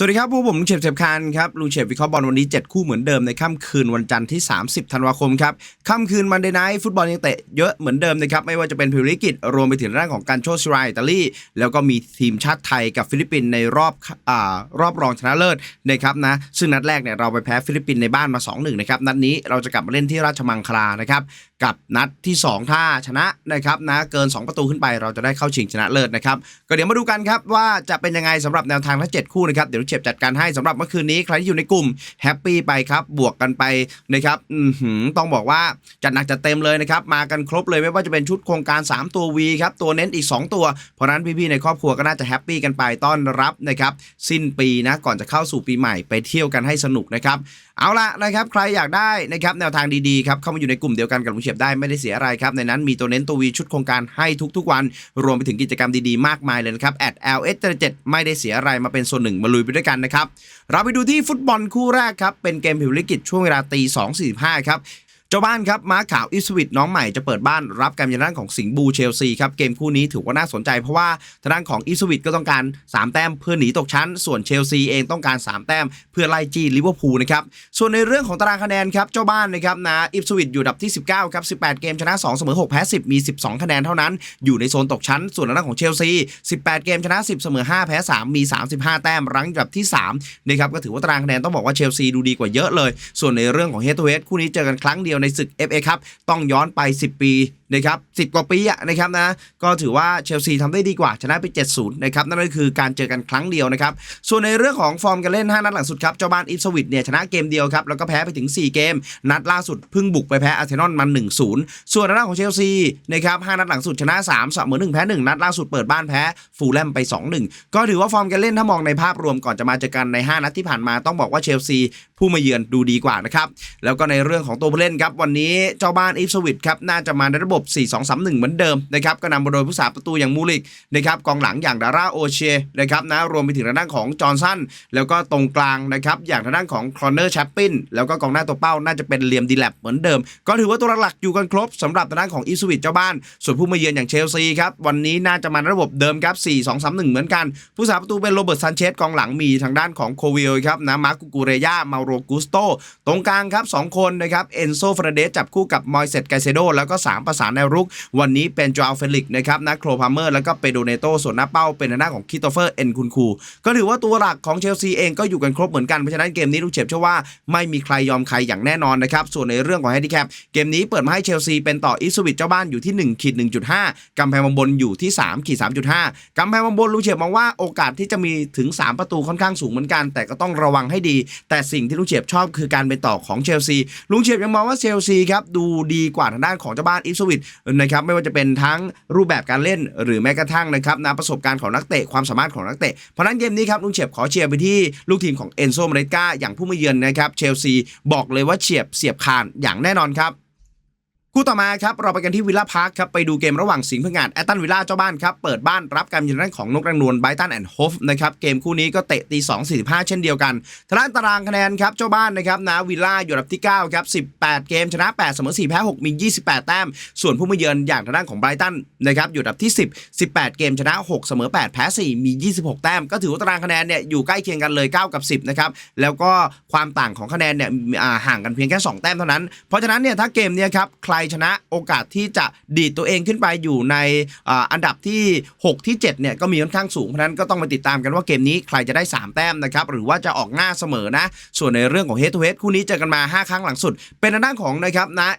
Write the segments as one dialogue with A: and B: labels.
A: สวัสดีครับพวกผมลุงเฉฟเฉฟคานครับลุงเฉฟวิเคราะห์บอลวันนี้ 7 คู่เหมือนเดิมในค่ำคืนวันจันทร์ที่ 30 ธันวาคมครับค่ำคืนมันเดย์ไนท์ฟุตบอลยังเตะเยอะเหมือนเดิมนะครับไม่ว่าจะเป็นพิวริกิจรวมไปถึงเรื่องของการโชว์ชรายอิตาลีแล้วก็มีทีมชาติไทยกับฟิลิปปินส์ในรอบอ่ารอบรองชนะเลิศนะครับนะซึ่งนัดแรกเนี่ยเราไปแพ้ฟิลิปปินส์ในบ้านมา 2-1นะครับนัดนี้เราจะกลับมาเล่นที่ราชมังคลานะครับกับนัดที่ 2 ถ้าชนะนะครับนะเกิน 2 ประตูขึ้นไปเราจะได้เข้าชิงชนะเลิศนะครับก็เดี๋ยวมาดูกันครับว่าจะเป็นยังไงสำหรับแนวทางทั้ง7คู่นะครับเดี๋ยวเฉฟจัดการให้สำหรับเมื่อคืนนี้ใครที่อยู่ในกลุ่มแฮปปี้ไปครับ บวกกันไปนะครับอือหือต้องบอกว่าจัดหนักจัดเต็มเลยนะครับ มากันครบเลยไม่ว่าจะเป็นชุดโครงการ 3 ตัว V ครับ ตัวเน้นอีก 2 ตัว เพราะนั้นพี่ๆในครอบครัวก็น่าจะแฮปปี้กันไปต้อนรับนะครับ สิ้นปีนะ ก่อนจะเข้าสู่ปีใหม่ไปเที่ยวกันให้สนุกนะครับเอาละนะครับใครอยากได้นะครับแนวทางดีๆครับเข้ามาอยู่ในกลุ่มเดียวกันกับลุงเฉียบได้ไม่ได้เสียอะไรครับในนั้นมีตัวเน้นตัววีชุดโครงการให้ทุกๆวัน รวมไปถึงกิจกรรมดีๆมากมายเลยนะครับ ls 7ไม่ได้เสียอะไรมาเป็นส่วนหนึ่งมาลุยไปด้วยกันนะครับ เราไปดูที่ฟุตบอลคู่แรกครับ เป็นเกมผิวลิกิตช่วงเวลาตี2 45ครับ เจ้าบ้านครับม้าขาวอิสวิตน้องใหม่จะเปิดบ้านรับการยันด้านของสิงห์บูเชลซีครับเกมคู่นี้ถือว่าน่าสนใจเพราะว่าทางด้านของอิสวิตก็ต้องการ 3 แต้มเพื่อหนีตกชั้น ส่วนเชลซีเองต้องการ 3 แต้มเพื่อไล่จี้ลิเวอร์พูลนะครับส่วนในเรื่องของตารางคะแนนครับเจ้าบ้านนะครับนะอิสวิตอยู่อันดับที่ 19ครับ18 เกมชนะ 2 เสมอ 6 แพ้ 10 มี 12 คะแนนเท่านั้น อยู่ในโซนตกชั้น ส่วนทางด้านของเชลซี 18 เกมชนะ 10 เสมอ 5 แพ้ 3 มี 35 แต้มรั้งอยู่อันดับที่3นะครับก็ถือว่าตารางคะแนนต้องบอกว่าเชลซีดูดีกว่าเยอะเลย ส่วนในเรื่องของเฮด o ูเฮดคู่นี้เจอกันครั้งเดียวในศึก FA ครับต้องย้อนไป 10 ปีนะครับ10กว่าปีนะครับนะก็ถือว่าเชลซีทำได้ดีกว่าชนะไป 7-0นะครับนั่นก็คือการเจอกันครั้งเดียวนะครับส่วนในเรื่องของฟอร์มการเล่น 5 นัดหลังสุดครับเจ้าบ้านอิฟสวิตเนี่ยชนะเกมเดียวครับแล้วก็แพ้ไปถึง 4 เกม นัดล่าสุดเพิ่งบุกไปแพ้อาร์เซนอลมา1-0 ส่วนในด้านของเชลซีนะครับ5นัดหลังสุดชนะ3เสมอ1แพ้1นัดล่าสุดเปิดบ้านแพ้ฟูลแลมไป 2-1 ก็ถือว่าฟอร์มการเล่นถ้ามองในภาพรวมก่อนจะมาเจอกันใน 5 นัดที่ผ่านมาต้องบอกว่าเชลซีผู้มาเยือนดูดีกว่านะครับแล้วก็ในเรื่องของตัวผู้เล่นครับวันนี้เจ้าบ้านอิฟสวิตครับน่าจะมาในระบบ 4-2-3-1 เหมือนเดิมนะครับก็นำมาโดยผู้สาประตูอย่างมูลิกนะครับกองหลังอย่างดาร่าโอเชนะครับนะรวมไปถึงทางด้านของจอห์นสันแล้วก็ตรงกลางนะครับอย่างทางด้านของครอนเนอร์แชปปินแล้วก็กองหน้าตัวเป้าน่าจะเป็นเลียมดีแลบเหมือนเดิม ก็ถือว่าตัวหลักๆอยู่กันครบสำหรับทางด้านของอิสวิตเจ้าบ้าน ส่วนผู้มาเยือนอย่างเชลซีครับวันนี้น่าจะมาในระบบเดิมครับ4-2-3-1 เหมือนกัน ผู้สาประตูเป็นโรเบิร์ตซันเชสกองหลังมีทางด้านของโควิลครับนะมาร์กุกูเรยามาโรกุสโตตรงกลางครับ2คนนะครับเอนโซฟรเดสจับคู่กับมอยเซตไกเซโดแล้วก็ 3 ประสานแนวรุก วันนี้เป็นจออัลเฟลิกนะครับนะโครพาเมอร์แล้วก็เปโดเนโตส่วนหน้าเป้าเป็นทางด้าของคิโตเฟอร์เอ็นคุนคูก็ถือว่าตัวหลักของเชลซีเองก็อยู่กันครบเหมือนกันเพราะฉะนั้นเกมนี้ลูกเฉบเชื่อว่าไม่มีใครยอมใครอย่างแน่นอนนะครับส่วนในเรื่องของแฮนดิแคปเกมนี้เปิดมาให้เชลซีเป็นต่ออิสวิตเจ้าบ้านอยู่ที่1ขีด1.5กำแพงบนอยู่ที่3ขีด3.5กำแพงบนลูกเฉบมองว่าโอกาสที่จะมีถึง 3 ประตูค่อนข้างสูงเหมือนกัน แต่ก็ต้องระวังให้ดี แต่สิ่งที่ลูกเฉบชอบคือการเป็นต่อของเชลซีลุงเฉบยังมองว่าเชลซีครับดูดีกว่าทางด้านของเจ้าบ้านอิสวิตนะครับไม่ว่าจะเป็นทั้งรูปแบบการเล่นหรือแม้กระทั่งนะครับนะประสบการณ์ของนักเตะความสามารถของนักเตะเพราะฉะนั้นเกมนี้ครับลุงเฉียบขอเชียร์ไปที่ลูกทีมของเอนโซมาเรกาอย่างผู้มาเยือนนะครับเชลซีบอกเลยว่าเฉียบเสียบคานอย่างแน่นอนครับ คู่ต่อมาครับเราไปกันที่วิลล่าพาร์คครับไปดูเกมระหว่างสิงห์พงาดแอตตันวิลล่าเจ้าบ้านครับเปิดบ้านรับการยืนด้านของนกรังนวลไบตันแอนด์โฮฟนะครับเกมคู่นี้ก็เตะตี2 45 เช่นเดียวกันทางด้านตารางคะแนนครับเจ้าบ้านนะครับนะวิลล่าอยู่อันดับที่9ครับ18 เกมชนะ 8 เสมอ4แพ้6มี 28 แต้ม ส่วนผู้มาเยือนอย่างทางด้านของไบรตันนะครับอยู่อันดับที่ 10 18 เกมชนะ 6 เสมอ 8 แพ้ 4 มี 26 แต้ม ก็ถือว่าตารางคะแนนเนี่ยอยู่ใกล้เคียงกันเลย 9 กับ 10นะครับแล้วก็ความต่างของคะแนนเนี่ยห่างกันเพียงแค่ 2 แต้มเท่านั้นเพราะฉะนั้นเนี่ยถ้าเกมเนี้ครับใครชนะโอกาสที่จะดีดตัวเองขึ้นไปอยู่ในอันดับที่ 6 ที่ 7 เนี่ยก็มีค่อนข้างสูงเพราะนั้นก็ต้องมาติดตามกันว่าเกมนี้ใครจะได้ 3 แต้มนะครับ หรือว่าจะออกหน้าเสมอนะ ส่วนในเรื่องของ head to head คู่นี้เจอกันมา 5 ครั้งหลังสุด เป็นอันด้านของนะครับนะ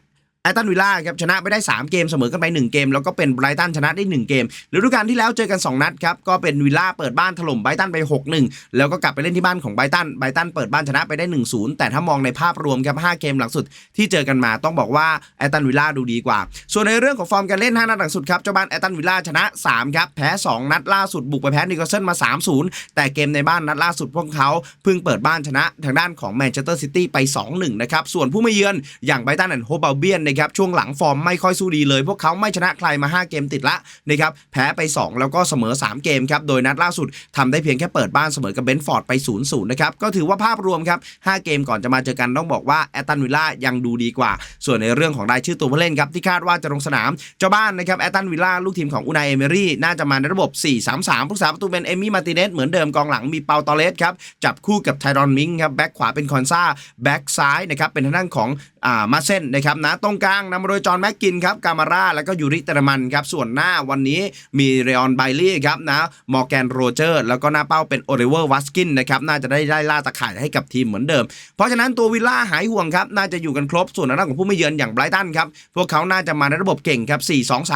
A: ตตันวิลล่าครับชนะไปได้ 3 เกมเสมอกันไป 1 เกม แล้วก็เป็นไบรตันชนะได้ 1 เกมฤดูกาลที่แล้วเจอกัน 2 นัดครับก็เป็นวิลล่าเปิดบ้านถล่มไบรตันไป 6-1 แล้วก็กลับไปเล่นที่บ้านของไบรตันไบรตันเปิดบ้านชนะไปได้ 1-0 แต่ถ้ามองในภาพรวมครับ5เกมหลังสุดที่เจอกันมาต้องบอกว่าแอตตันวิลล่าดูดีกว่า ส่วนในเรื่องของฟอร์มการเล่น 5 นัดหลังสุดครับเจ้าบ้านแอตตันวิลล่าชนะ3ครับแพ้ 2 นัดล่าสุดบุกไปแพ้นิโคลเซนมา 3-0 แต่เกมในบ้านนัดล่าสุดพวกเขาเพิ่งเปิดบ้านชนะทางด้านของแมนเชสเตอร์ซิตี้ไป 2-1 นะครับส่วนผู้มาเยือนอย่างไบรตันแอนด์โฮบาเบียนนะครับช่วงหลังฟอร์มไม่ค่อยสู้ดีเลย พวกเขาไม่ชนะใครมา 5 เกมติดละนะครับแพ้ไป 2 แล้วก็เสมอ 3 เกมครับโดยนัดล่าสุดทำได้เพียงแค่เปิดบ้านเสมอกับเบนฟอร์ดไป0-0นย์นะครับก็ถือว่าภาพรวมครับ5เกมก่อนจะมาเจอกันต้องบอกว่าแอตตันวิลล่ายังดูดีกว่า ส่วนในเรื่องของรายชื่อตัวผู้เล่นครับที่คาดว่าจะลงสนามเจ้าบ้านนะครับแอตตันวิลล่าลูกทีมของอุนายเอเมรี่น่าจะมาในระบบ 4-3-3 ผู้สาประตูเป็นเอมี่มาร์ติเนสเหมือนเดิมกองหลังมีเปาตอเลสครับจับคู่กับไทรอนมิงครับแบ็คขวาเป็นคอนซาแบ็คซ้ายนะครับเป็นทางด้านของอ่ามาเส้นนะครับนะตรงกลางนำมาโดยจอห์นแม็กกินครับกามาร่าแล้วก็ยูริเตอร์มันครับส่วนหน้าวันนี้มีเรออนไบลี่ครับนะมอร์แกนโรเจอร์แล้วก็หน้าเป้าเป็นโอเ i เวอร์วัสกินนะครับน่าจะได้ได้ล่าตะข่ายให้กับทีมเหมือนเดิม เพราะฉะนั้นตัววิลล่าหายห่วงครับน่าจะอยู่กันครบส่วนทางด้านของผู้ไม่เยือนอย่างไบรตันครับพวกเขาน่าจะมาในระบบเก่งครับ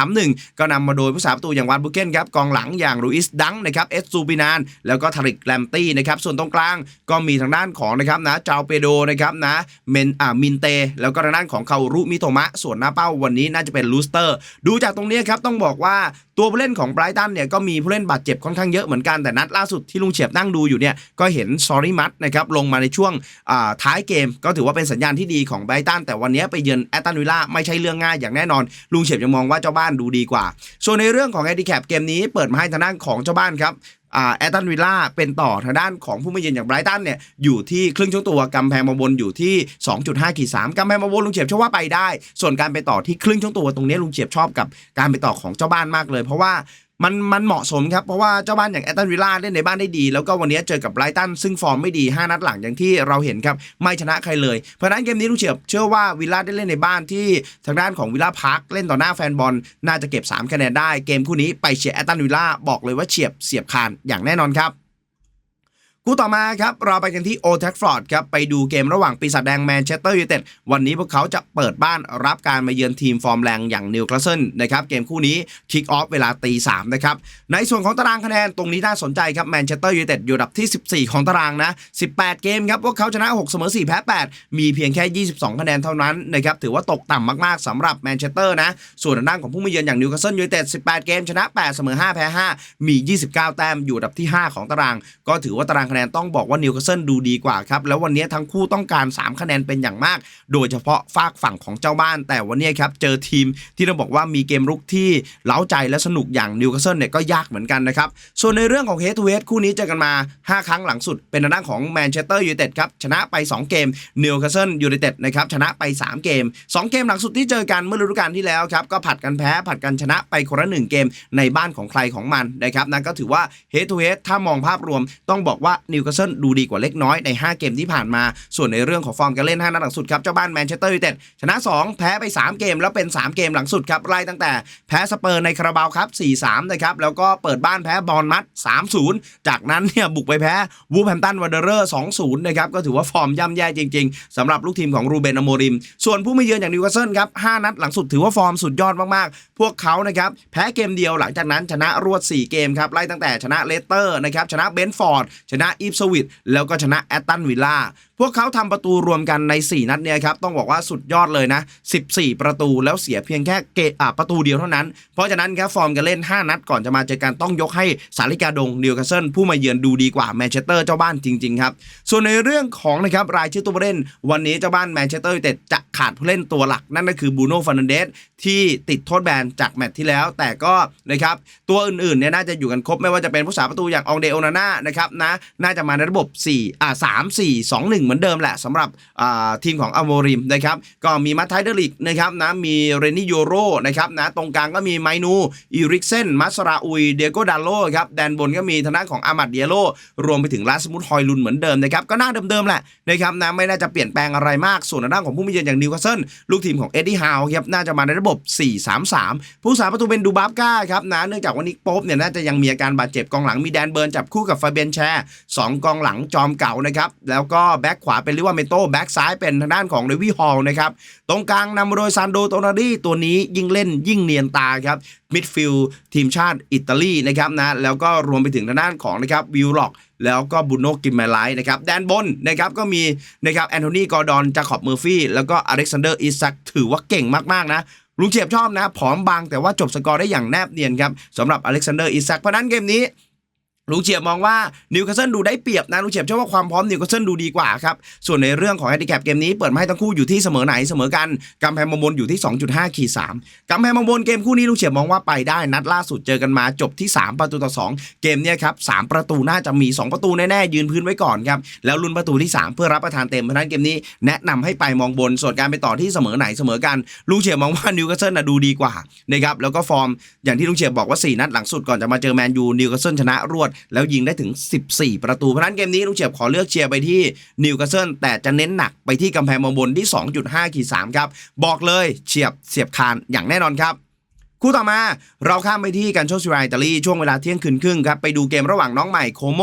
A: 4-2-3-1 ก็นำมาโดยผู้สาประตูอย่างวานบุเกนครับกองหลังอย่างรูอิสดังนะครับเอสซูบินานแล้วก็ทาริกแลมตี้นะครับส่วนตรงกลางก็มีทางด้านของนะครับนะจาวเปโดนะครับนะเมนอ่ามินเต แล้วก็ทางด้านของคารุมิโตมะ ส่วนหน้าเป้าวันนี้น่าจะเป็นลูสเตอร์ ดูจากตรงนี้ครับต้องบอกว่าตัวผู้เล่นของไบรตันเนี่ยก็มีผู้เล่นบาดเจ็บค่อนข้างเยอะเหมือนกันแต่นัดล่าสุดที่ลุงเฉียบนั่งดูอยู่เนี่ยก็เห็นซอรี่มัตนะครับลงมาในช่วงท้ายเกม ก็ถือว่าเป็นสัญญาณที่ดีของไบรตันแต่วันนี้ไปเยือนแอตตันวิลล่าไม่ใช่เรื่องง่ายอย่างแน่นอน ลุงเฉียบยังมองว่าเจ้าบ้านดูดีกว่า ส่วนในเรื่องของแอดดิแคปเกมนี้เปิดมาให้ทางด้านของเจ้าบ้านครับ แอตตันวิลล่าเป็นต่อทางด้านของผู้มาเยือนอย่างไบรตันเนี่ยอยู่ที่ครึ่งช่วงตัวกำแพงมาบนอยู่ที่ 2.5ขีด3กำแพงมาบนลุงเฉียบชอบว่าไปได้ ส่วนการไปต่อที่ครึ่งช่วงตัวตรงนี้ลุงเฉียบชอบกับการไปต่อของเจ้าบ้านมากเลย เพราะว่า มันมันเหมาะสมครับ เพราะว่าเจ้าบ้านอย่างแอตตันวิลล่าเล่นในบ้านได้ดี แล้วก็วันนี้เจอกับไบรตันซึ่งฟอร์มไม่ดี 5 นัดหลังอย่างที่เราเห็นครับ ไม่ชนะใครเลย เพราะนั้นเกมนี้ลุกเฉียบเชื่อว่าวิลล่าได้เล่นในบ้านที่ทางด้านของวิลล่าพาร์คเล่นต่อหน้าแฟนบอล น่าจะเก็บ 3 คะแนนได้ เกมคู่นี้ไปเชียร์แอตตันวิลล่าบอกเลยว่าเฉียบเสียบคานอย่างแน่นอนครับ คู่ต่อมาครับเราไปกันที่โอ t ท a ฟฟอร์ดครับไปดูเกมระหว่างปีศาจแดงแมนเชสเตอร์ยูไนเต็ดวันนี้พวกเขาจะเปิดบ้านรับการมาเยือนทีมฟอร์มแรงอย่างนิวคาสเซิลนะครับเกมคู่นี้คิกออฟเวลาตีสามนะครับในส่วนของตารางคะแนนตรงนี้น่าสนใจครับแมนเชสเตอร์ยูไนเต็ดอยู่ดับที่ 14 ของตารางนะ 18 เกมครับพวกเขาชนะ 6 เสมอ 4 แพ้ 8 มีเพียงแค่ 22 คะแนนเท่านั้นนะครับถือว่าตกต่ำมากๆสำหรับแมนเชสเตอร์นะส่วนทางด้านของผู้มาเยือนอย่างนิวคาสเซิลยูไนเต็ด18 เกมชนะ 8 เสมอ 5 แพ้ 5 มี 29 แต้มอยู่ดับที่ 5 ของตาราง ก็ถือว่าตารางคะแนนต้องบอกว่านิวคาสเซิลดูดีกว่าครับแล้ววันนี้ทั้งคู่ต้องการ 3 คะแนนเป็นอย่างมาก โดยเฉพาะฝากฝั่งของเจ้าบ้าน แต่วันนี้ครับเจอทีมที่เราบอกว่ามีเกมรุกที่เล้าใจและสนุกอย่างนิวคาสเซิลเนี่ยก็ยากเหมือนกันนะครับส่วนในเรื่องของเฮดทูเฮดคู่นี้เจอกันมา 5 ครั้งหลังสุด เป็นทางด้านของแมนเชสเตอร์ยูไนเต็ดครับชนะไป 2 เกมนิวคาสเซิลยูไนเต็ดนะครับชนะไป 3 เกม 2 เกมหลังสุดที่เจอกันเมื่อฤดูกาลที่แล้วครับก็ผัดกันแพ้ผัดกันชนะไปคนละหนึ่งเกมในบ้านของใครของมันนะครับนั่นก็ถือว่าเฮดทูเฮดถ้ามองภาพรวมต้องบอกว่านิวคาสเซิลดูดีกว่าเล็กน้อยใน 5 เกมที่ผ่านมา ส่วนในเรื่องของฟอร์มการเล่น 5 นัดหลังสุดครับ เจ้าบ้านแมนเชสเตอร์ยูไนเต็ดชนะ 2 แพ้ไป 3 เกม แล้วเป็น 3 เกมหลังสุดครับไล่ตั้งแต่แพ้สเปอร์ในคาราบาวครับ 4-3 นะครับ แล้วก็เปิดบ้านแพ้บอลมัด 3-0 จากนั้นเนี่ยบุกไปแพ้วูแฮมตันวันเดอร์2-0 นะครับ ก็ถือว่าฟอร์มย่ำแย่จริงๆสำหรับลูกทีมของรูเบนอโมริม ส่วนผู้ไม่เยือนอย่างนิวคาสเซิลครับ 5 นัดหลังสุดถือว่าฟอร์มสุดยอดมากๆ พวกเขานะครับแพ้เกมเดียวหลังจากนั้นชนะรวด 4 เกมครับไล่ตั้งแต่ชนะเลสเตอร์นะครับชนะเบนฟอร์ดชนะอีฟสวิตแล้วก็ชนะแอตตันวิลล่าพวกเขาทำประตูรวมกันใน 4 นัดเนี่ยครับต้องบอกว่าสุดยอดเลยนะ 14 ประตูแล้วเสียเพียงแค่เกอ่าประตูเดียวเท่านั้น เพราะฉะนั้นครับฟอร์มการเล่น 5 นัดก่อนจะมาเจอกันต้องยกให้สาริกาดงนิวคาสเซิลผู้มาเยือนดูดีกว่าแมนเชสเตอร์เจ้าบ้านจริงๆครับส่วนในเรื่องของนะครับรายชื่อตัวผู้เล่น วันนี้เจ้าบ้านแมนเชสเตอร์ยูไนเต็ดจะขาดผู้เล่นตัวหลักนั่นก็คือบูโน่ฟอนันเดสที่ติดโทษแบนจากแมตช์ที่แล้ว แต่ก็นะครับตัวอื่นๆเนี่ยน่าจะอยู่กันครบไม่ว่าจะเป็นผู้สาประตูอย่างอองเดโอนาน่านะครับนะน่าจะมาในระบบ4อ่า3 4 2 1เหมือนเดิมแหละสำหรับทีมของอโมริมนะครับก็มีมาไทเดลิกนะครับนะมีเรนิโยโรนะครับนะตรงกลางก็มีไมนูอีริกเซนมัสราอุยเดโกดาโลครับแดนบนก็มีทางด้านของอามัดเดียโลรวมไปถึงลาสมุทฮอยลุนเหมือนเดิมนะครับก็หน้าเดิมๆแหละนะครับนะไม่น่าจะเปลี่ยนแปลงอะไรมากส่วนทางด้านของผู้มีเยือนอย่างนิวคาสเซิลลูกทีมของเอ็ดดี้ฮาวครับน่าจะมาในระบบ 4-3-3 ผู้สาประตูเป็นดูบับก้าครับนะเนื่องจากว่านิกโป๊ปเนี่ยน่าจะยังมีอาการบาดเจ็บกองหลังมีแดนเบิร์นจับคู่กับฟาเบียนแชร์สองกองหลังจอมเก่านะครับแล้วก็แบ็คขวาเป็นลิวาเมโตแบ็คซ้ายเป็นทางด้านของเดวี่ฮอลนะครับตรงกลางนำโดยซานโดโตนารีตัวนี้ยิ่งเล่นยิ่งเนียนตาครับมิดฟิลด์ทีมชาติอิตาลีนะครับนะแล้วก็รวมไปถึงทางด้านของนะครับวิลล็อกแล้วก็บุโนกิมเมไลท์นะครับแดนบนนะครับก็มีนะครับแอนโทนีกอร์ดอนจาคอบเมอร์ฟี่แล้วก็อเล็กซานเดอร์อิซักถือว่าเก่งมากๆนะลุงเฉียบชอบนะผอมบางแต่ว่าจบสกอร์ได้อย่างแนบเนียนครับสำหรับอเล็กซานเดอร์อิซักเพราะนั้นเกมนี้ ลุงเฉียบมองว่านิวคาสเซิลดูได้เปรียบนะลุงเฉียบเชื่อว่าความพร้อมนิวคาสเซิลดูดีกว่าครับ ส่วนในเรื่องของแฮนดิแคปเกมนี้เปิดมาให้ทั้งคู่อยู่ที่เสมอไหนเสมอกันกำแพงมงบนอยู่ที่ 2.5ขีด3กำแพงมงบนเกมคู่นี้ลุงเฉียบมองว่าไปได้นัดล่าสุดเจอกันมาจบที่ 3 ประตูต่อ 2 เกมเนี่ยครับสามประตูน่าจะมี 2 ประตูแน่ๆยืนพื้นไว้ก่อนครับแล้วลุ้นประตูที่ 3 เพื่อรับประทานเต็มเพราะนั้นเกมนี้แนะนำให้ไปมองบนส่วนการไปต่อที่เสมอไหนเสมอกันลุงเฉียบมองว่านิวคาสเซิลนะดูดีกว่านะครับแล้วก็ฟอร์มอย่างที่ลุงเฉียบบอกว่า 4 นัดหลังสุดก่อนจะมาเจอแมนยูนิวคาสเซิลชนะรวดแล้วยิงได้ถึง 14 ประตู เพราะนั้นเกมนี้ลุงเฉียบขอเลือกเชียร์ไปที่นิวคาสเซิลแต่จะเน้นหนักไปที่กำแพงมองบนที่ 2.5ขีด3ครับ บอกเลยเฉียบเสียบคานอย่างแน่นอนครับ คู่ต่อมาเราข้ามไปที่กันโชซิราอิตาลีช่วงเวลาเที่ยงคืนครึ่งครับไปดูเกมระหว่างน้องใหม่โคโม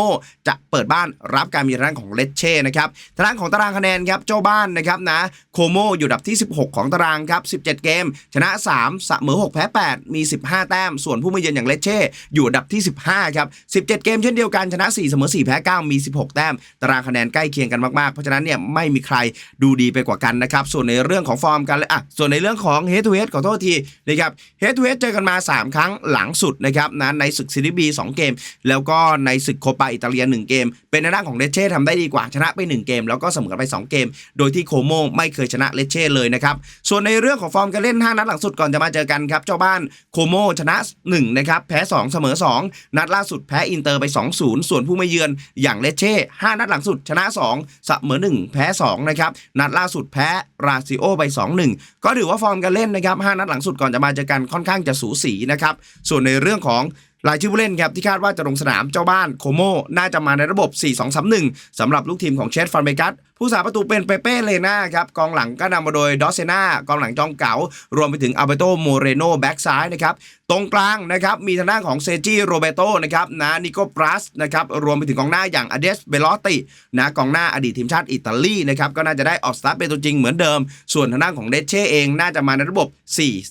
A: จะเปิดบ้านรับการมีทางด้านของเลตเช่นะครับทางด้านของตารางคะแนนครับเจ้าบ้านนะครับนะโคโมอยู่ดับที่ 16 ของตารางครับ17 เกม ชนะ3เสมอ6แพ้8มี 15 แต้ม ส่วนผู้มาเยือนอย่างเลตเช่อยู่ดับที่ 15ครับ17 เกมเช่นเดียวกันชนะ4เสมอ4แพ้9มี 16 แต้ม ตารางคะแนนใกล้เคียงกันมากๆ เพราะฉะนั้นเนี่ยไม่มีใครดูดีไปกว่ากันนะครับส่วนในเรื่องของฟอร์มกันอะส่วนในเรื่องของเฮดทูเฮดขอโทษทีนะครับเฮดทูเฮเจอกันมา 3 ครั้งหลังสุดนะครับนะในศึกซีรีบี2เกม แล้วก็ในศึกโคปาอิตาเลีย 1 เกม เป็นในด้านของเลเช่ทำได้ดีกว่าชนะไป 1 เกม แล้วก็เสมอไป 2 เกม โดยที่โคโมไม่เคยชนะเลเช่เลยนะครับส่วนในเรื่องของฟอร์มการเล่น 5 นัดหลังสุดก่อนจะมาเจอกันครับเจ้าบ้านโคโมชนะ1นะครับแพ้ 2 เสมอ 2 นัดล่าสุดแพ้อินเตอร์ไป 2-0 ส่วนผู้มาเยือนอย่างเลเช่5นัดหลังสุดชนะ 2 เสมอ 1 แพ้ 2 นะครับ นัดล่าสุดแพ้ราซิโอไป 2-1 ก็ถือว่าฟอร์มการเล่นนะครับ5นัดหลังสุดก่อนจะมาเจอกันค่อนข้างจะสูสีนะครับ ส่วนในเรื่องของรายชื่อผู้เล่นครับที่คาดว่าจะลงสนามเจ้าบ้านโคโมน่าจะมาในระบบ 4-2-3-1 สำหรับลูกทีมของเชฟฟันเบกัสผู้สาประตูเป็นเปเป้เลน่าครับกองหลังก็นำมาโดยดอสเซนากองหลังจองเก๋ารวมไปถึงอัลเบโตโมเรโนแบ็กซ้ายนะครับตรงกลางนะครับมีทางด้านของเซจิโรเบโตนะครับนะนิโกปรัสนะครับรวมไปถึงกองหน้าอย่างอเดสเบลอตินะกองหน้าอดีตทีมชาติอิตาลีนะครับก็น่าจะได้ออกสตาร์ทเป็นตัวจริงเหมือนเดิม ส่วนทางด้านของเดเช่เองน่าจะมาในระบบ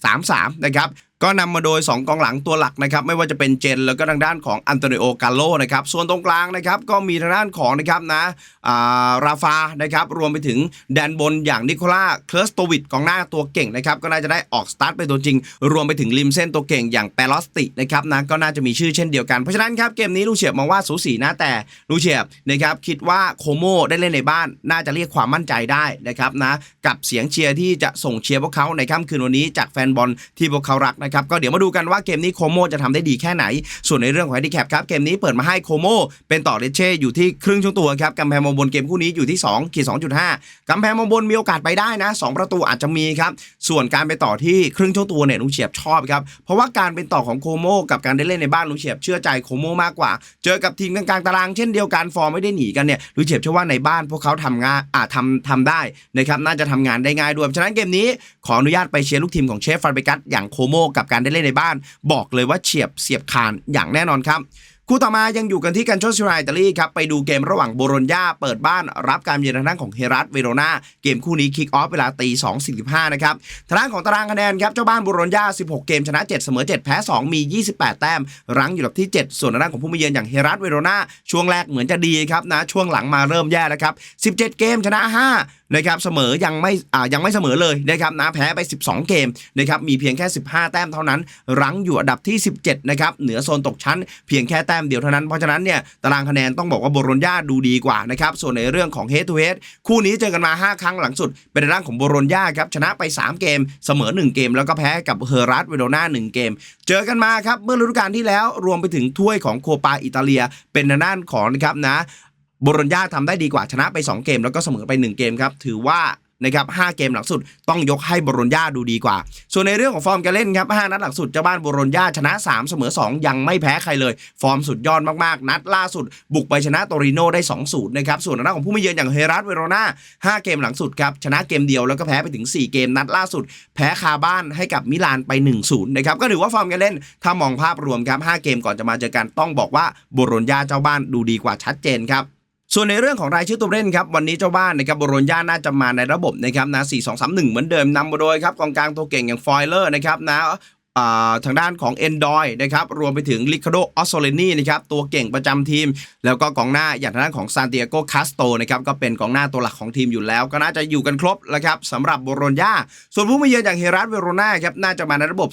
A: 4-3-3 นะครับ ก็นำมาโดย 2 กองหลังตัวหลักนะครับไม่ว่าจะเป็นเจน แล้วก็ทางด้านของอันโตนิโอกาโลนะครับส่วนตรงกลางนะครับก็มีทางด้านของนะครับนะอ่าราฟานะครับรวมไปถึงแดนบนอย่างนิโคล่าเคลสโตวิดกองหน้าตัวเก่งนะครับก็น่าจะได้ออกสตาร์ทเป็นตัวจริง รวมไปถึงริมเส้นตัวเก่งอย่างเปลอสตินะครับนะก็น่าจะมีชื่อเช่นเดียวกันเพราะฉะนั้นครับเกมนี้ลูเฉียบมองว่าสูสีนะแต่ลูเฉียบนะครับคิดว่าโคโมได้เล่นในบ้าน น่าจะเรียกความมั่นใจได้นะครับนะกับเสียงเชียร์ที่จะส่งเชียร์พวกเขาในค่ำคืนวันนี้จากแฟนบอลที่พวกเขารักนะครับก็เดี๋ยวมาดูกันว่าเกมนี้โคโมจะทำได้ดีแค่ไหน ส่วนในเรื่องของแฮนดิแคปครับเกมนี้เปิดมาให้โคโมเป็นต่อเลเช่อยู่ที่ครึ่งช่วงตัวครับกำแพงมองบนเกมคู่นี้อยู่ที่2ขีด2.5กำแพงมองบนมีโอกาสไปได้นะ 2 ประตูอาจจะมีครับส่วนการไปต่อที่ครึ่งช่วงตัวเนี่ยลุงเฉียบชอบครับเพราะว่าการเป็นต่อของโคโมกับการได้เล่นในบ้านลุงเฉียบเชื่อใจโคโมมากกว่า เจอกับทีมกลางๆตารางเช่นเดียวกันฟอร์มไม่ได้หนีกันเนี่ยลุงเฉียบเชื่อว่าในบ้านพวกเขาทำงานอ่าทำทำได้นะครับน่าจะทำงานได้ง่ายด้วยฉะนั้นเกมนี้ขออนุญาตไปเชียร์ลูกทีมของเชฟฟาร์เบกัสอย่างโคโมกับการได้เล่นในบ้าน บอกเลยว่าเฉียบเสียบคานอย่างแน่นอนครับ คู่ต่อมายังอยู่กันที่กันโชซิราอิตาลีครับไปดูเกมระหว่างโบโรญญาเปิดบ้านรับการเยือนทางด้านของเฮรัตเวโรนาเกมคู่นี้คิกออฟเวลาตี2.45นะครับทางด้านของตารางคะแนนครับเจ้าบ้านโบโรญญา16เกมชนะ7เสมอ7แพ้2มี28แต้ม รั้งอยู่อับที่7ส่วนทางด้านของผู้มาเยือนอย่างเฮรัตเวโรนาช่วงแรกเหมือนจะดีครับนะช่วงหลังมาเริ่มแย่แล้วครับ17เกมชนะ5นะครับเสมอยังไม่อ่ายังไม่เสมอเลยนะครับนะแพ้ไป 12 เกมนะครับมีเพียงแค่ 15 แต้มเท่านั้น รั้งอยู่อันดับที่ 17นะครับเหนือโซนตกชั้นเพียงแค่แต้มเดียวเท่านั้น เพราะฉะนั้นเนี่ยตารางคะแนนต้องบอกว่าโบโรญญาดูดีกว่านะครับส่วนในเรื่องของ head to head คู่นี้เจอกันมา 5 ครั้งหลังสุด เป็นร่างของโบโรญญาครับชนะไป 3 เกม เสมอ 1 เกม แล้วก็แพ้กับเฮอรัสเวโรนา1เกม เจอกันมาครับเมื่อฤดูกาลที่แล้วรวมไปถึงถ้วยของโคปาอิตาเลีย เป็นนด้านของนะครับนะโบโรญญาทำได้ดีกว่าชนะไป 2 เกม แล้วก็เสมอไป 1 เกมครับถือว่า นะครับ5เกมหลังสุดต้องยกให้บโรญญาดูดีกว่า ส่วนในเรื่องของฟอร์มการเล่นครับ5นัดหลังสุดเจ้าบ้านบโรญญาชนะ 3 เสมอ 2 ยังไม่แพ้ใครเลย ฟอร์มสุดยอดมากๆ นัดล่าสุด บุกไปชนะโตริโนได้2-0นะครับส่วนทางด้าของผู้ไมาเยือนอย่างเฮรัสเวโรนา5เกมหลังสุดครับชนะเกมเดียวแล้วก็แพ้ไปถึง 4 เกมนัดล่าสุด แพ้คาบ้านให้กับมิลานไป 1-0นะครับก็ถือว่าฟอร์มการเล่นถ้ามองภาพรวมครับ5เกมก่อนจะมาเจอกันต้องบอกว่าบโรญญาเจ้าบ้านดูดีกว่าชัดเจนครับ ส่วนในเรื่องของรายชื่อตัวเล่นครับวันนี้เจ้าบ้านนะครับโบโรญญาน่าจะมาในระบบนะครับนะ4 2 3 1 เหมือนเดิมนำมาโดยครับกองกลางตัวเก่งอย่างฟอยเลอร์นะครับนะ ทางด้านของ e n d o y นะครับรวมไปถึงลิคาโดออสโซเลนีนะครับตัวเก่งประจำทีม แล้วก็กองหน้าอย่างทางด้านของซานติอาโกคาสโตนะครับก็เป็นกองหน้าตัวหลักของทีมอยู่แล้ว ก็น่าจะอยู่กันครบแล้วครับสำหรับโบโรญญาส่วนผู้มาเยือนอย่างเฮรัสเวโรนาครับน่าจะมาในระบบ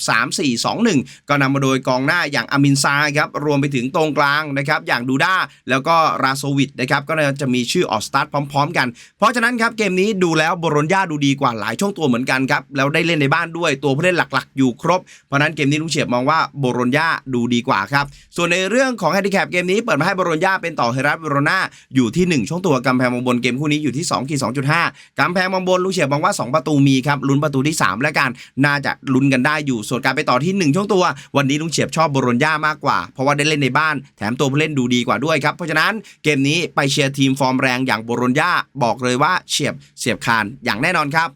A: 3-4-2-1 ก็นำมาโดยกองหน้าอย่างอามินซาครับรวมไปถึงตรงกลางนะครับอย่างดูด้าแล้วก็ราโซวิดนะครับก็น่าจะมีชื่อออกสตาร์ทพร้อม ๆ กัน เพราะฉะนั้นครับเกมนี้ดูแล้วโบโรญญาดูดีกว่าหลายช่วงตัวเหมือนกันครับแล้วได้เล่นในบ้านด้วยตัวผู้เล่นหลักๆ อยู่ครบเพราะนั้นเกมนี้ลุงเฉียบมองว่าโบโรญญาดูดีกว่าครับ ส่วนในเรื่องของแฮนดิแคปเกมนี้เปิดมาให้โบโรญญาเป็นต่อเฮรัสเวโรนาอยู่ที่ 1 ช่วงตัวกำแพงมองบนเกมคู่นี้อยู่ที่2ขีด2.5กำแพงมองบนลุงเฉียบมองว่า 2 ประตูมีครับลุ้นประตูที่ 3 และกันน่าจะลุ้นกันได้อยู่ ส่วนการไปต่อที่ 1 ช่วงตัว วันนี้ลุงเฉียบชอบโบโรญญามากกว่า เพราะว่าได้เล่นในบ้าน แถมตัวผู้เล่นดูดีกว่าด้วยครับเพราะฉะนั้นเกมนี้ไปเชียร์ทีมฟอร์มแรงอย่างโบโรญญาบอกเลยว่าเฉียบเสียบคานอย่างแน่นอนครับ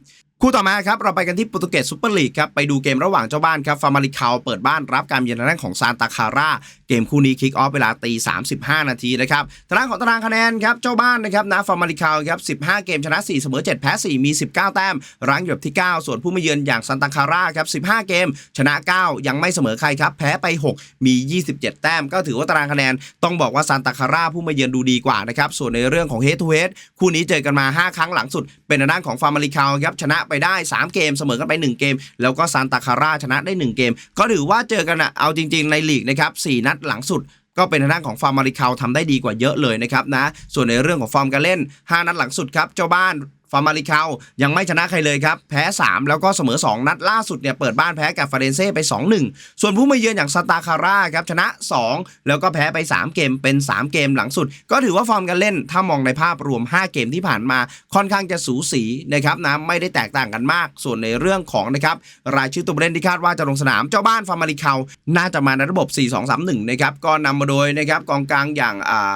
A: คู่ต่อมาครับเราไปกันที่โปรตุเกสซูเปอร์ลีกครับไปดูเกมระหว่างเจ้าบ้านครับฟาร์มาริคาวเปิดบ้านรับการเยือนทางด้านของซานตาคาร่าเกมคู่นี้คิกออฟเวลาตี 35 นาทีนะครับทางด้านของตารางคะแนนครับเจ้าบ้านนะครับนะฟาร์มาริคาวครับ15 เกมชนะ 4 เสมอ 7 แพ้ 4 มี 19 แต้มรั้งอยู่อันดับที่ 9 ส่วนผู้มาเยือนอย่างซานตาคาร่าครับ15 เกม ชนะ 9 ยังไม่เสมอใครครับแพ้ไป 6 มี 27 แต้ม ก็ถือว่าตารางคะแนนต้องบอกว่าซานตาคาร่าผู้มาเยือนดูดีกว่านะครับส่วนในเรื่องของเฮดทูเฮดคู่นี้เจอกันมา 5 ครั้งหลังสุดเป็นทางด้านของฟาร์มาริคาวครับชนะไปได้ 3 เกมเสมอกันไป 1 เกม แล้วก็ซานตาคาร่าชนะได้ 1 เกม ก็ถือว่าเจอกันอะเอาจริง ๆในลีกนะครับ4นัดหลังสุดก็เป็นทางด้านของฟาร์มาริคาวทำได้ดีกว่าเยอะเลยนะครับนะ ส่วนในเรื่องของฟอร์มการเล่น 5 นัดหลังสุดครับ เจ้าบ้าน ฟาร์มาริคาวยังไม่ชนะใครเลยครับ แพ้ 3 แล้วก็เสมอ 2 นัดล่าสุดเนี่ยเปิดบ้านแพ้กับฟาเรนเซ่ไป 2-1 ส่วนผู้มาเยือนอย่างซาตาคาร่าครับชนะ 2 แล้วก็แพ้ไป 3 เกมเป็น 3 เกมหลังสุด ก็ถือว่าฟอร์มการเล่นถ้ามองในภาพรวม 5 เกมที่ผ่านมาค่อนข้างจะสูสีนะครับนะไม่ได้แตกต่างกันมาก ส่วนในเรื่องของนะครับรายชื่อตัวเล่นที่คาดว่าจะลงสนามเจ้าบ้านฟาร์มาริคาวน่าจะมาในระบบ 4-2-3-1นะครับก็นำมาโดยนะครับกองกลางอย่างอ่า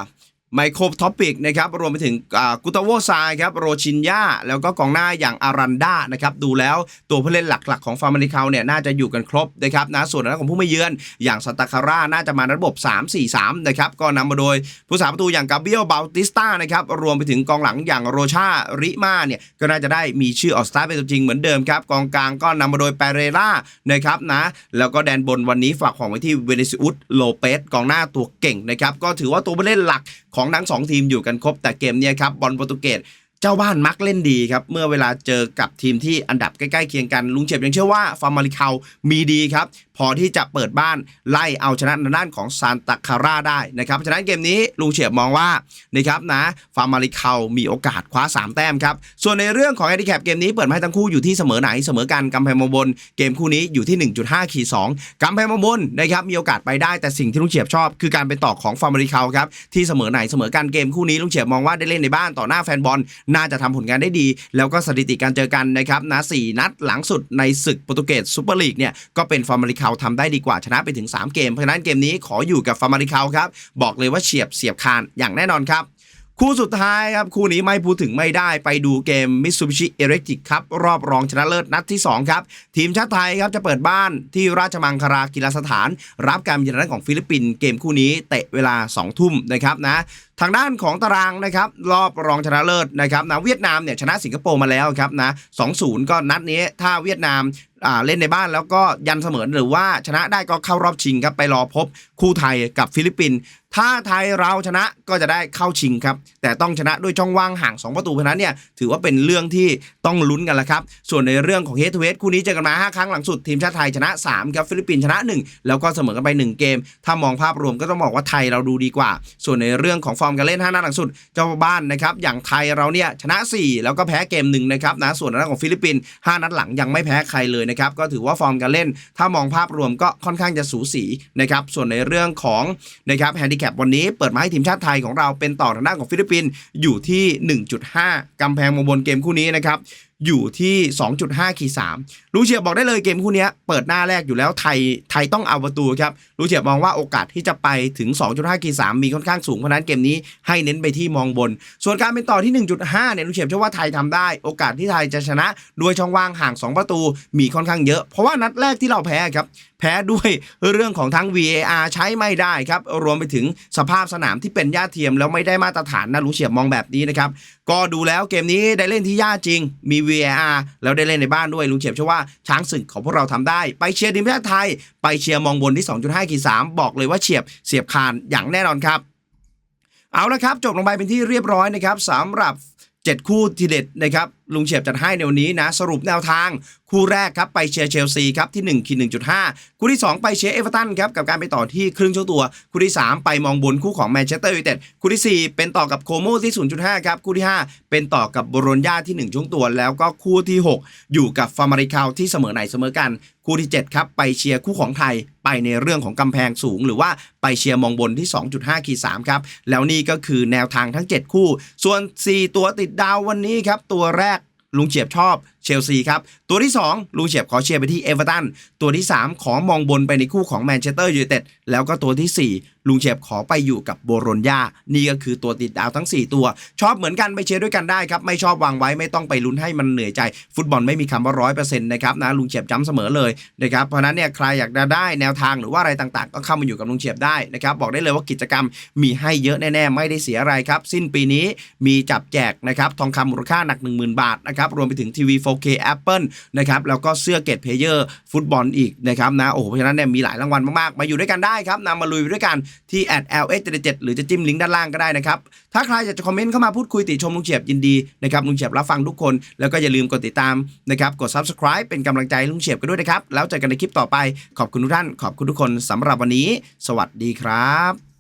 A: ไมโครท็อปิกนะครับรวมไปถึงกุตาโวซายครับโรชินยาแล้วก็กองหน้าอย่างอารันดานะครับดูแล้วตัวผู้เล่นหลักๆ ของฟาร์มาริคาเนี่ยน่าจะอยู่กันครบนะครับนะส่วนในของผู้ไม่เยือนอย่างสตาคาร่าน่าจะมาในระบบ 3-4-3นะครับก็นำมาโดยผู้สาประตูอย่างกาเบียลบาติสตานะครับรวมไปถึงกองหลังอย่างโรชาริมาเนี่ยก็น่าจะได้มีชื่อออกสตาร์เป็นตัวจริงเหมือนเดิมครับกองกลางก็นำมาโดยเปเรล่านะครับนะแล้วก็แดนบนวันนี้ฝากของไว้ที่เวเนซิอุสโลเปสกองหน้าตัวเก่งนะครับก็ถือว่าตัวผู้เล่นหลัก ของทั้งสองทีมอยู่กันครบแต่เกมนี้ครับบอลโปรตุเกส จ้าบ้านมักเล่นดีครับ เมื่อเวลาเจอกับทีมที่อันดับใกล้ๆเคียงกัน ลุงเฉียบยังเชื่อว่าฟาร์มาริคามีดีครับ พอที่จะเปิดบ้านไล่เอาชนะในด้านของซานตาคาร่าได้นะครับฉะนั้นเกมนี้ลุงเฉียบมองว่านะครับนะฟาร์มาริคามีโอกาสคว้า 3 แต้มครับ ส่วนในเรื่องของแฮนดิแคปเกมนี้เปิดให้ทั้งคู่อยู่ที่เสมอไหนเสมอกันกำแพงมบน เกมคู่นี้อยู่ที่ 1.5ขีด2กำแพงมบนนะครับมีโอกาสไปได้แต่สิ่งที่ลุงเฉียบชอบ คือการเป็นต่อของฟาร์มาริคาครับที่เสมอไหนเสมอกันเกมคู่นี้ลุงเฉียบมองว่าได้เล่นในบ้านต่อหน้าแฟนบอลน่าจะทำผลงานได้ดี แล้วก็สถิติการเจอกันนะครับนะสี่นัดหลังสุดในศึกโปรตุเกสซูเปอร์ลีกเนี่ยก็เป็นฟาร์มาริคาวทำได้ดีกว่าชนะไปถึง 3 เกม เพราะฉะนั้นเกมนี้ขออยู่กับฟาร์มาริคาวครับ บอกเลยว่าเฉียบเสียบคานอย่างแน่นอนครับคู่สุดท้ายครับ คู่นี้ไม่พูดถึงไม่ได้ไปดูเกม Mitsubishi Electric ครับ รอบรองชนะเลิศนัดที่ 2 ครับ ทีมชาติไทยครับ จะเปิดบ้านที่ราชมังคลากีฬาสถาน รับการเยือนของฟิลิปปินส์เกมคู่นี้เตะเวลา 2 ทุ่มนะครับนะ ทางด้านของตารางนะครับรอบรองชนะเลิศนะครับนะเวียดนามเนี่ยชนะสิงคโปร์มาแล้วครับนะ2-0ก็นัดนี้ถ้าเวียดนามเล่นในบ้านแล้วก็ยันเสมอหรือว่าชนะได้ก็เข้ารอบชิงครับไปรอพบคู่ไทยกับฟิลิปปินส์ถ้าไทยเราชนะก็จะได้เข้าชิงครับแต่ต้องชนะด้วยช่องว่างห่าง 2 ประตูเพราะนั้นเนี่ยถือว่าเป็นเรื่องที่ต้องลุ้นกันล้วครับ ส่วนในเรื่องของเฮดทูเฮดคู่นี้เจอกันมา 5 ครั้งหลังสุดทีมชาติไทยชนะ3ครับฟิลิปปินส์ชนะ 1 แล้วก็เสมอกันไป 1 เกม ถ้ามองภาพรวมก็ต้องบอกว่าไทยเราดูดีกว่า ส่วนในเรื่องของฟอร์มการเล่น 5 นัดหลังสุดเจ้าบ้านนะครับอย่างไทยเราเนี่ยชนะ 4 แล้วก็แพ้เกมหนึ่งนะครับนะส่วนในเรื่องของฟิลิปปินส์5นัดหลังยังไม่แพ้ใครเลยนะครับก็ถือว่าฟอร์มการเล่น ถ้ามองภาพรวมก็ค่อนข้างจะสูสีนะครับส่วนในเรื่องของนะครับแฮนดิแคปวันนี้เปิดมาให้ทีมชาติไทยของเราเป็นต่อทางด้านของฟิลิปปินส์อยู่ที่ 1.5กำแพงมงบนเกมคู่นี้นะครับ อยู่ที่ 2.5ขีด3ลูเชียบบอกได้เลยเกมคู่นี้เปิดหน้าแรกอยู่แล้วไทยไทยต้องเอาประตูครับลูเชียมองว่าโอกาสที่จะไปถึง 2.5ขีด3มีค่อนข้างสูงเพราะนั้นเกมนี้ให้เน้นไปที่มองบน ส่วนการเป็นต่อที่ 1.5เนี่ยลูเชียเชื่อว่าไทยทำได้ โอกาสที่ไทยจะชนะด้วยช่องว่างห่าง 2 ประตูมีค่อนข้างเยอะ เพราะว่านัดแรกที่เราแพ้ครับ พ้พ้ด้วยเรื่องของทั้ง VAR ใช้ไม่ได้ครับ รวมไปถึงสภาพสนามที่เป็นหญ้าเทียม แล้วไม่ได้มาตรฐานนะลุงเฉียบมองแบบนี้นะครับ ก็ดูแล้วเกมนี้ได้เล่นที่หญ้าจริง มี VAR แล้วได้เล่นในบ้านด้วยลุงเฉียบเชื่อว่าช้างศึกของพวกเราทำได้ ไปเชียร์ทีมชาติไทย ไปเชียร์มองบนที่ 2.5ขีด3บอกเลยว่าเฉียบเสียบคานอย่างแน่นอนครับ เอาละครับ จบลงไปเป็นที่เรียบร้อยนะครับสำหรับ 7 คู่ทีเด็ดนะครับลุงเฉียบจัดให้ในวันนี้นะ สรุปแนวทาง คู่แรกครับไปเชียร์เชลซีครับที่1ขีด1.5คู่ที่ 2 ไปเชียร์เอเวอร์ตันครับกับการไปต่อที่ครึ่งชั่วตัว คู่ที่ 3 ไปมองบนคู่ของแมนเชสเตอร์ยูไนเต็ดคู่ที่ 4 เป็นต่อกับโคโมที่ 0.5ครับคู่ที่ 5 เป็นต่อกับโบโรญญาที่1ช่วงตัว แล้วก็คู่ที่ 6 อยู่กับฟาร์มาริคาวที่เสมอไหนเสมอกันคู่ที่ 7 ครับไปเชียร์คู่ของไทยไปในเรื่องของกำแพงสูง หรือว่าไปเชียร์มองบนที่ 2.5ขีด3ครับแล้วนี่ก็คือแนวทางทั้ง 7 คู่ ส่วน 4 ตัวติดดาววันนี้ครับตัวแรก ลุงเฉียบชอบเชลซีครับ ตัวที่ 2 ลุงเฉียบขอเชียร์ไปที่เอเวอร์ตันตัวที่ 3 ขอมองบนไปในคู่ของแมนเชสเตอร์ยูไนเต็ดแล้วก็ตัวทีสี่4 ลุงเฉียบขอไปอยู่กับโบโรญญานี่ก็คือตัวติดดาวทั้ง 4 ตัว ชอบเหมือนกันไปเชียร์ด้วยกันได้ครับ ไม่ชอบวางไว้ไม่ต้องไปลุ้นให้มันเหนื่อยใจ ฟุตบอลไม่มีคำว่าร้อยเปอร์เซ็นต์นะครับนะลุงเฉียบจำเสมอเลยนะครับเพราะนั้นเนี่ยใครอยากได้แนวทางหรือว่าอะไรต่างๆ ก็เข้ามาอยู่กับลุงเฉียบได้นะครับบอกได้เลยว่ากิจกรรมมีให้เยอะแน่ๆ ไม่ได้เสียอะไรครับ สิ้นปีนี้มีจับแจกนะครับทองคำมูลค่าหนัก 10,000 บาทนะครับรวมไปถึงทีวี 4K Apple นะครับแล้วก็เสื้อเกตเพเยอร์ฟุตบอลอีกนะครับนะโอ้โหเพราะฉะนั้นเนี่ยมีหลายรางวัลมากๆมาอยู่ด้วยกันได้ครับนำมาลุยด้วยกันที่ @ls 77 หรือจะจิ้มลิงก์ด้านล่างก็ได้นะครับ ถ้าใครอยากจะคอมเมนต์เข้ามาพูดคุยติชมลุงเฉียบยินดีนะครับลุงเฉียบรับฟังทุกคน แล้วก็อย่าลืมกดติดตามนะครับกด subscribe เป็นกำลังใจลุงเฉียบกันด้วยนะครับแล้วเจอกันในคลิปต่อไปขอบคุณทุกท่านขอบคุณทุกคนสำหรับวันนี้ สวัสดีครับ